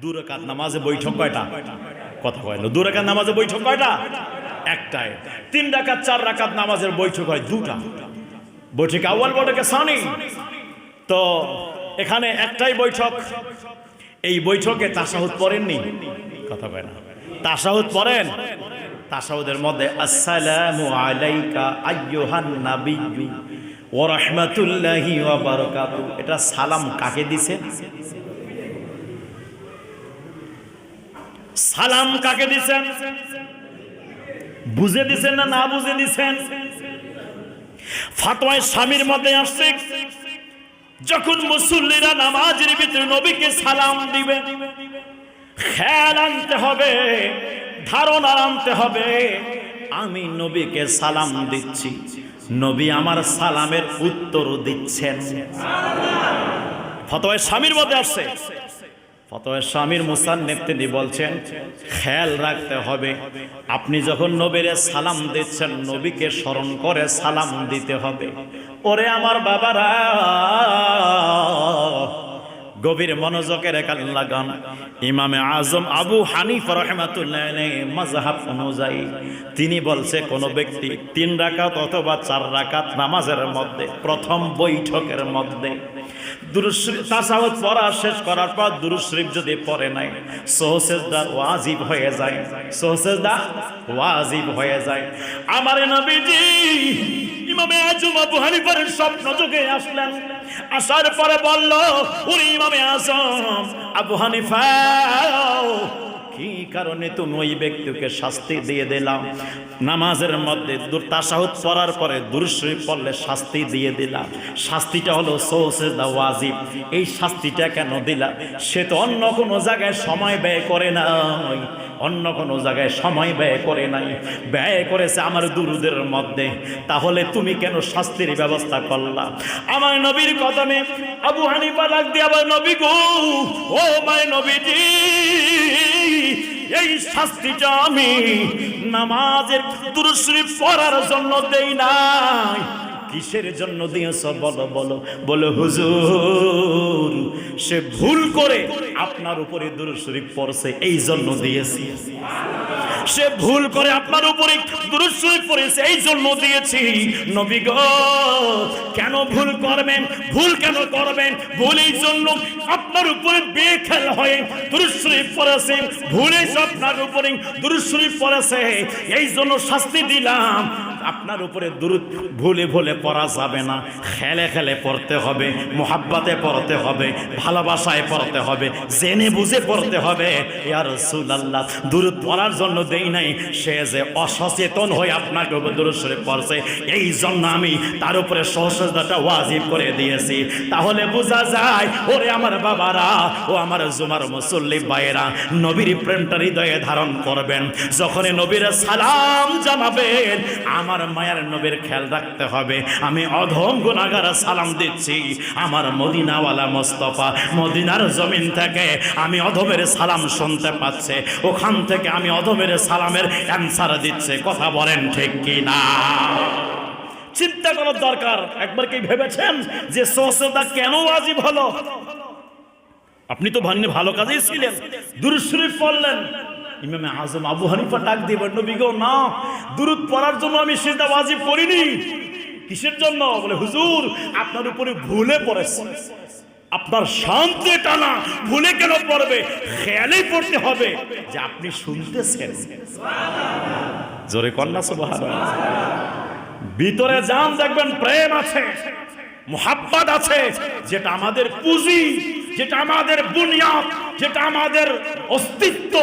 দু রাকাত নামাজে বৈঠক কয়টা? কথা কয় না দু রাকাত নামাজে বৈঠক কয়টা? একটাই। তিন রাকাত, চার রাকাত নামাজের বৈঠক হয় দুটা। বৈঠক আউয়াল, বৈঠকে সানি। তো এখানে একটাই বৈঠক। এই বৈঠকে তাসাহুদ পড়েননি? কথা কয় না। তাসাহুদ পড়েন? তাসাহুদের মধ্যে, আসসালামু আলাইকা আইয়ুহান নাবিয়্যু ওয়া রাহমাতুল্লাহি ওয়া বারাকাতু। এটা সালাম কাকে দিছে? সালাম কাকে দিছেন? বুঝে দিছেন না না বুঝে দিছেন? ফাতোয়ায় স্বামীর মধ্যে আসছে, যখন মুসল্লিরা নামাজের ভিতরে নবীকে সালাম দিবে, খেয়াল আনতে হবে, ধারণা আনতে হবে, আমি নবীকে সালাম দিচ্ছি। নবী আমার সালামের উত্তর দিচ্ছেন। ফতোয় স্বামীর মধ্যে আসছে ফতোয় স্বামীর মুসান্নেব তিনি বলছেন, খেয়াল রাখতে হবে। আপনি যখন নবীরে সালাম দিচ্ছেন, নবীকে স্মরণ করে সালাম দিতে হবে। ওরে আমার বাবারা, গভীর মনোযোগের কান লাগান। ইমামে আজম আবু হানিফ রহমাতুল্লাহ মাজহাব অনুযায়ী তিনি বলছে, কোন ব্যক্তি তিন রাকাত অথবা চার রাকাত নামাজের মধ্যে, প্রথম বৈঠকের মধ্যে তাসাহুদ পড়া শেষ করার পর দুরুশরীফ যদি পড়ে নাই, সোহসেজদা ওয়াজিব হয়ে যায়। সোহসেজদা ওয়াজিব হয়ে যায়। আমার নবীজি ইমামে আজম আবু হানিফার স্বপ্ন যোগে আসলেন। আসার পরে বলল ওরে ইমামে আজম আবু হানিফা কি কারণে তুমি ওই ব্যক্তিকে শাস্তি দিয়ে দিলাম নামাজের মধ্যে তাসাহুদ পড়ার পরে দুরুশ্রী পড়লে শাস্তি দিয়ে দিলাম শাস্তিটা হলো সৌসে দা ওয়াজিব। এই শাস্তিটা কেন দিলাম সে তো অন্য কোনো জায়গায় সময় ব্যয় করে নাই। অন্য কোনো জায়গায় সময় ব্যয় করে নাই। ব্যয় করেছে আমার দুরুদের মধ্যে। তাহলে তুমি কেন শাস্তির ব্যবস্থা করলা? আমার নবীর কদমে আবু হানিফা দিয়ে আবার নবী গো, ও মায় নবীজি এই শাস্তিটা আমি নামাজের দুরুশ্রী পড়ার জন্য দেই নাই। কিসের জন্য দিয়েছ? বলো বলো। বলো, হুজুর, সে ভুল করে আপনার উপরে দুরুশরীফ পড়ছে এই জন্য দিয়েছি। সে ভুল করে আপনার উপরে দুরুশরীফ পড়েছে এই জন্য দিয়েছি। নবী গো, কেন ভুল করবেন? ভুল কেন করবেন? ভুল এই জন্য আপনার উপরে বেখেল হয়ে দুরুশরীফ পড়েছে, ভুলে আপনার উপরে দুরুশরীফ পড়েছে এই জন্য শাস্তি দিলাম। আপনার উপরে দূর ভুলে ভুলে পড়া যাবে না। খেলে খেলে পড়তে হবে, মোহাব্বাতে পড়তে হবে, ভালোবাসায় পড়তে হবে জেনে বুঝে পড়তে হবে ইয়ার সুলাল্লাহ দূর পড়ার জন্য দেই নাই। সে যে অসচেতন হয়ে আপনাকে দূর পড়ছে, এই জন্য আমি তার উপরে সহসদাটা ওয়াজিব করে দিয়েছি। তাহলে বোঝা যায়, ওরে আমার বাবারা, ও আমার জুমার মুসল্লি ভাইয়েরা, নবীর প্রেমটা হৃদয়ে ধারণ করবেন। যখন নবীর সালাম জানাবেন, আমার মায়ের নবীর খেয়াল রাখতে হবে। আমি অধম গুণাগার সালাম দিচ্ছি। আমার মদিনাওয়ালা মোস্তফা, মদিনার জমিন থেকে আমি অধমের সালাম শুনতে পাচ্ছে। ওখান থেকে আমি অধমের সালামের অ্যান্সার দিচ্ছে। কথা বলেন ঠিক কি না? চিন্তা করার দরকার। একবার কি ভেবেছেন যে সোসদা কেন ওয়াজিব হলো? আপনি তো ভান্নে ভালো কাজেই ছিলেন। দুরুশরীফ পড়লেন। ইমামে আজম আবু হানিফা ডাক দিয়ে নবী গো না, দুরুদ পড়ার জন্য আমি সেটা ওয়াজিব পড়িনি কিসের জন্য? বলে, হুজুর, আপনার উপরে ভুলে পড়েছে। আপনার শান্তি টানা ভুলে কেন পড়বে? খেয়ালেই পড়তে হবে যে আপনি শুনতেছেন। জোরে কন্যা সুবাহ ভিতরে যান, দেখবেন প্রেম আছে, মোহাব্বত আছে, যেটা আমাদের পুঁজি। যেটা আমাদের বুনিয়াদ, যেটা আমাদের অস্তিত্ব।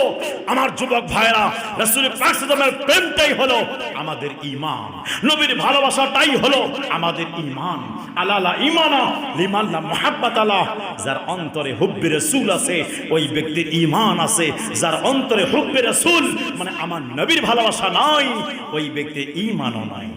আমার যুবক ভাইরা রসুল পাকসের প্রেমটাই হলো আমাদের ইমান নবীর ভালোবাসাটাই হলো আমাদের ইমান আলালা ইমানা লিমান্না মোহাব্বত আলাহ। যার অন্তরে হুব্বে রসুল আছে, ওই ব্যক্তির ইমান আছে। যার অন্তরে হুব্বে রসুল মানে আমার নবীর ভালোবাসা নাই, ওই ব্যক্তির ইমানও নাই।